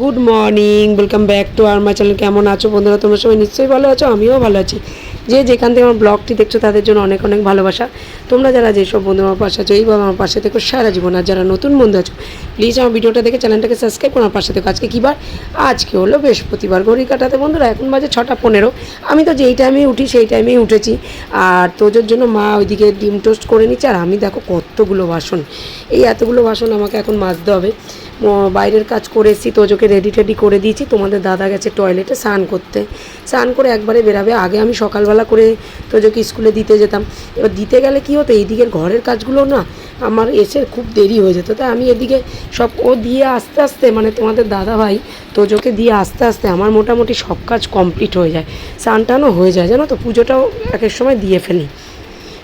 good morning welcome back to R my channel কেমন আছো বন্ধুরা? তোমরা সবাই নিশ্চয়ই ভালো আছো, আমিও ভালো আছি। যে যেখান থেকে আমার ব্লগটি দেখছ, তাদের জন্য অনেক অনেক ভালোবাসা। তোমরা যারা যেসব বন্ধু আমার পাশে আছো, এইভাবে আমার পাশে থেকো সারা জীবন। আর যারা নতুন বন্ধু আছো প্লিজ আমার ভিডিওটা দেখে চ্যানেলটাকে সাবস্ক্রাইব করে আমার পাশে থেকো। আজকে কী বার? আজকে হলো বৃহস্পতিবার ঘড়ি কাটাতে। বন্ধুরা, এখন বাজে ছটা পনেরো। আমি তো যেই টাইমে উঠি, সেই টাইমেই উঠেছি। আর তোজোর জন্য মা ওইদিকে ডিম টোস্ট করে নিচ্ছে। আর আমি দেখো কতগুলো বাসন। এই এতগুলো বাসন আমাকে এখন মাজতে হবে। বাইরের কাজ করে এসেছি তোজোকে রেডি টেডি করে দিয়েছি। তোমাদের দাদা গেছে টয়লেটে স্নান করতে। স্নান করে একবারে বেরাবে। আগে আমি সকালবেলা করে তোজোকে স্কুলে দিতে যেতাম। এবার দিতে গেলে কী হতো? এইদিকের ঘরের কাজগুলো না আমার এসে খুব দেরি হয়ে যেত। তাই আমি এদিকে সব ও দিয়ে আস্তে আস্তে মানে তোমাদের দাদা ভাই তোজোকে দিয়ে আস্তে আস্তে আমার মোটামুটি সব কাজ কমপ্লিট হয়ে যায়। স্নান টানও হয়ে যায়। জানো তো? পুজোটাও এক এক সময় দিয়ে ফেলি।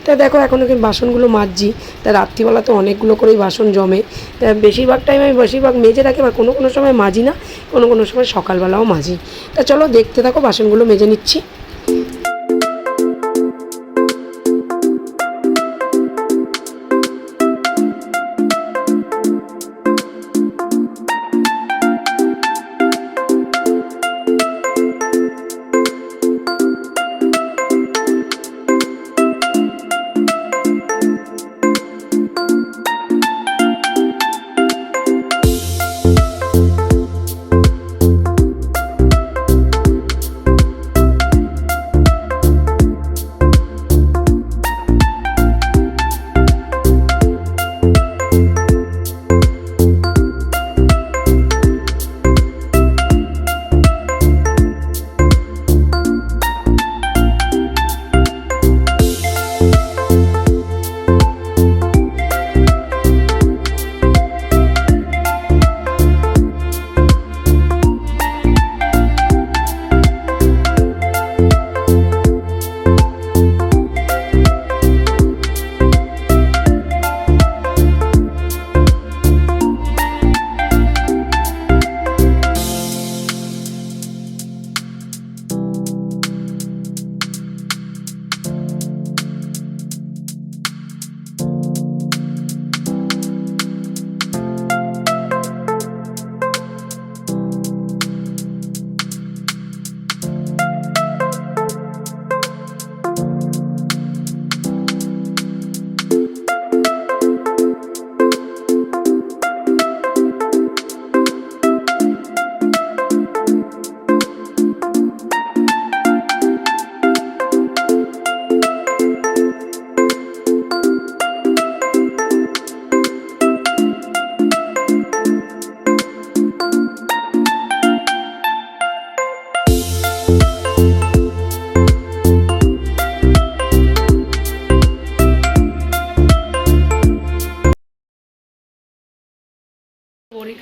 তা দেখো, এখন ওকে বাসনগুলো মাজছি। তা রাত্রিবেলা তো অনেকগুলো করেই বাসন জমে। তা বেশিরভাগ টাইম আমি বেশিরভাগ মেজে রাখি বা কোনো কোনো সময় মাজি না, কোনো কোনো সময় সকালবেলাও মাজি। তা চলো দেখতে থাকো, বাসনগুলো মেজে নিচ্ছি।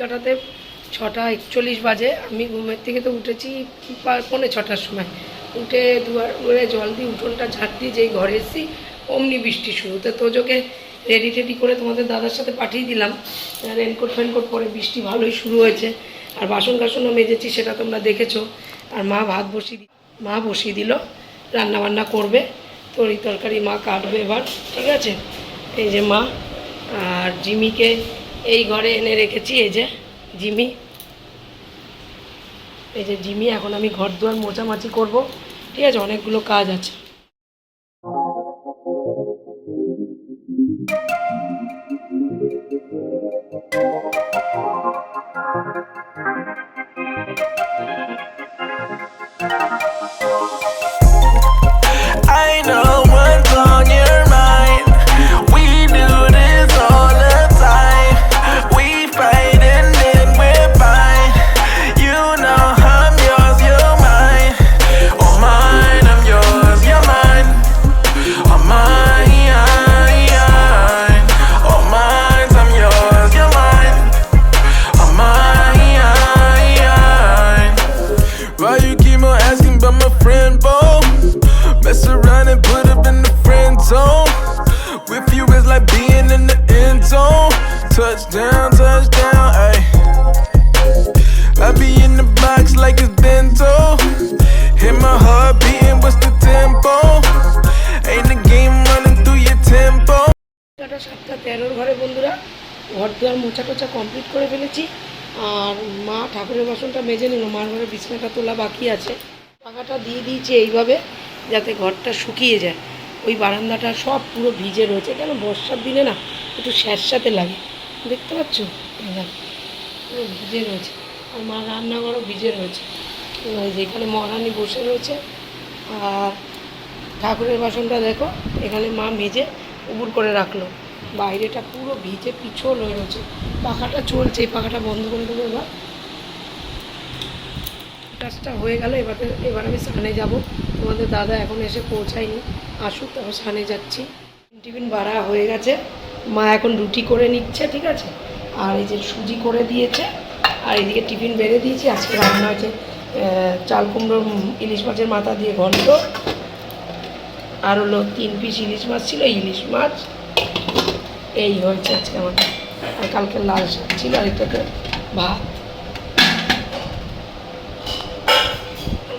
কাটাতে ছটা একচল্লিশ বাজে। আমি ঘুমের থেকে তো উঠেছি পৌনে ছটার সময়। উঠে দুয়ার দুয়ারে জল দিয়ে উঠোনটা ঝাড় দিয়ে যেই ঘরে এসেছি, অমনি বৃষ্টি শুরু। তো তোজোকে রেডি টেডি করে তোমাদের দাদার সাথে পাঠিয়ে দিলাম। রেনকোট ফেনকোট পরে বৃষ্টি ভালোই শুরু হয়েছে। আর বাসন কাসনও মেজেছি, সেটা তোমরা দেখেছ। আর মা ভাত বসিয়ে মা বসিয়ে দিল রান্না বান্না করবে। তরি তরকারি মা কাটবে এবার, ঠিক আছে? এই যে মা আর জিমিকে এই ঘরে এনে রেখেছি, এই যে জিমি। এই যে জিমি, এখন আমি ঘর দুয়ার মোছামাছি করব। ঠিক আছে, অনেকগুলো কাজ আছে। তেরোর ঘরে বন্ধুরা, ঘর দুয়ার মোছা টোচা কমপ্লিট করে ফেলেছি। আর মা ঠাকুরের বাসনটা মেজে নিল, মার ঘরে বিছানাটা তোলা বাকি আছে। পাখাটা দিয়ে দিয়েছি এইভাবে, যাতে ঘরটা শুকিয়ে যায়। ওই বারান্দাটা সব পুরো ভিজে রয়েছে, কেন বর্ষার দিনে না একটু স্যাঁতস্যাঁতে লাগে। দেখতে পাচ্ছ? পুরো ভিজে রয়েছে। আর মা রান্নাঘরও ভিজে রয়েছে। ওই যে এখানে মহারানি বসে রয়েছে। আর ঠাকুরের বাসনটা দেখো, এখানে মা মেজে উবুর করে রাখল। বাইরেটা পুরো ভিজে পিছল হয়ে রয়েছে। পাখাটা চলছে পাখাটা বন্ধ করে দেবো এবার। কাজটা হয়ে গেল, এবার এবার আমি সানে যাব। তোমাদের দাদা এখন এসে পৌঁছায়নি। আসুক, তারপর স্নানে যাচ্ছি। টিফিন বাড়া হয়ে গেছে। মা এখন রুটি করে নিচ্ছে, ঠিক আছে? আর এই যে সুজি করে দিয়েছে, আর এদিকে টিফিন বেড়ে দিয়েছি। আজকে রান্না হয়েছে চাল কুমড়ো ইলিশ মাছের মাথা দিয়ে ঘন্ট। আর হলো তিন পিস ইলিশ মাছ ছিল, ইলিশ মাছ এই হয়েছে আজকে আমাদের। আর কালকে লাল শাক ছিল, আর এটাতে ভাত।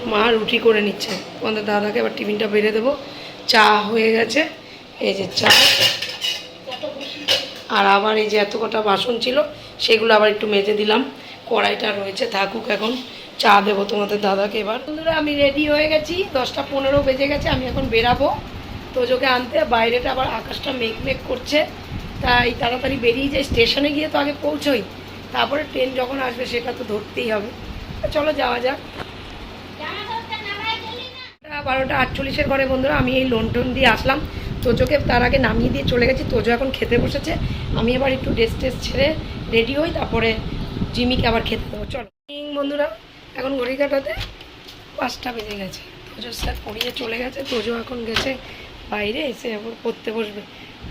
মা রুটি করে নিচ্ছে। তোমাদের দাদাকে এবার টিফিনটা বেড়ে দেবো। চা হয়ে গেছে। এই যে চা। আর আবার এই যে এত কটা বাসন ছিল, সেগুলো আবার একটু মেজে দিলাম। কড়াইটা রয়েছে, থাকুক এখন। চা দেবো তোমাদের দাদাকে এবার। বন্ধুরা, আমি রেডি হয়ে গেছি। দশটা পনেরো বেজে গেছে, আমি এখন বেরাবো। তোজোকে আনতে, বাইরেটা আবার আকাশটা মেঘ মেঘ করছে। তাই তাড়াতাড়ি বেরিয়ে যাই, স্টেশনে গিয়ে তো আগে পৌঁছোই। তারপরে ট্রেন যখন আসবে সেটা তো ধরতেই হবে। চলো যাওয়া যাক। বারোটা আটচল্লিশের ঘরে বন্ধুরা, আমি এই লোন টোন দিয়ে আসলাম। তোজোকে তার আগে নামিয়ে দিয়ে চলে গেছি। তোজো এখন খেতে বসেছে। আমি এবার একটু ড্রেস টেস ছেড়ে রেডি হই, তারপরে জিমিকে আবার খেতে দেবো। চলো। বন্ধুরা, এখন ঘড়ি কাটাতে পাঁচটা বেজে গেছে। তোজো স্যার পড়িয়ে চলে গেছে। তোজো এখন গেছে বাইরে, এসে আবার পড়তে বসবে।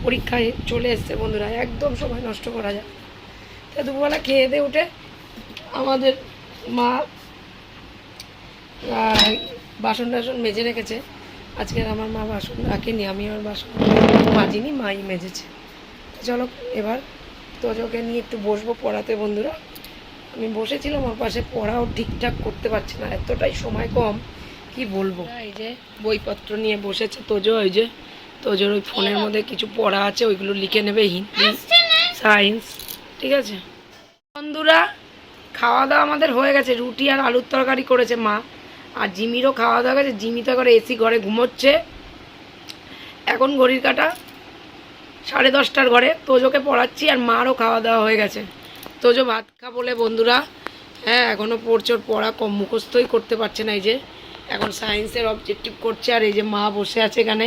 পরীক্ষায় চলে এসছে বন্ধুরা, একদম সময় নষ্ট করা যায়। তা দুপুরবেলা খেয়ে দিয়ে উঠে আমাদের মা বাসন টাসন মেজে রেখেছে। আজকে আমার মা বাসন রাখেনি, আমি আমার বাসন মাজিনি, মাই মেজেছে। চলো এবার তোজোকে নিয়ে একটু বসবো পড়াতে বন্ধুরা। আমি বসেছিলাম, ওর পাশে পড়াও ঠিকঠাক করতে পারছি না, এতটাই সময় কম, কি বলব? এই যে বইপত্র নিয়ে বসেছে তোজো, ওই যে তোজোর ওই ফোনের মধ্যে কিছু পড়া আছে ওইগুলো লিখে নেবে হিন্দি সায়েন্স ঠিক আছে? বন্ধুরা খাওয়া দাওয়া আমাদের হয়ে গেছে রুটি আর আলুর তরকারি করেছে মা। আর জিমিরও খাওয়া দাওয়া গেছে জিমি তো করে এসি ঘরে ঘুমোচ্ছে। এখন ঘড়ির কাটা সাড়ে দশটার ঘরে তোজোকে পড়াচ্ছি আর মারও খাওয়া দাওয়া হয়ে গেছে। তোজো ভাত খা বলে বন্ধুরা। হ্যাঁ এখনও পড়ছে ওর পড়া কম মুখস্থই করতে পারছে না এই যে। এখন সায়েন্সের অবজেক্টিভ করছে আর এই যে মা বসে আছে এখানে।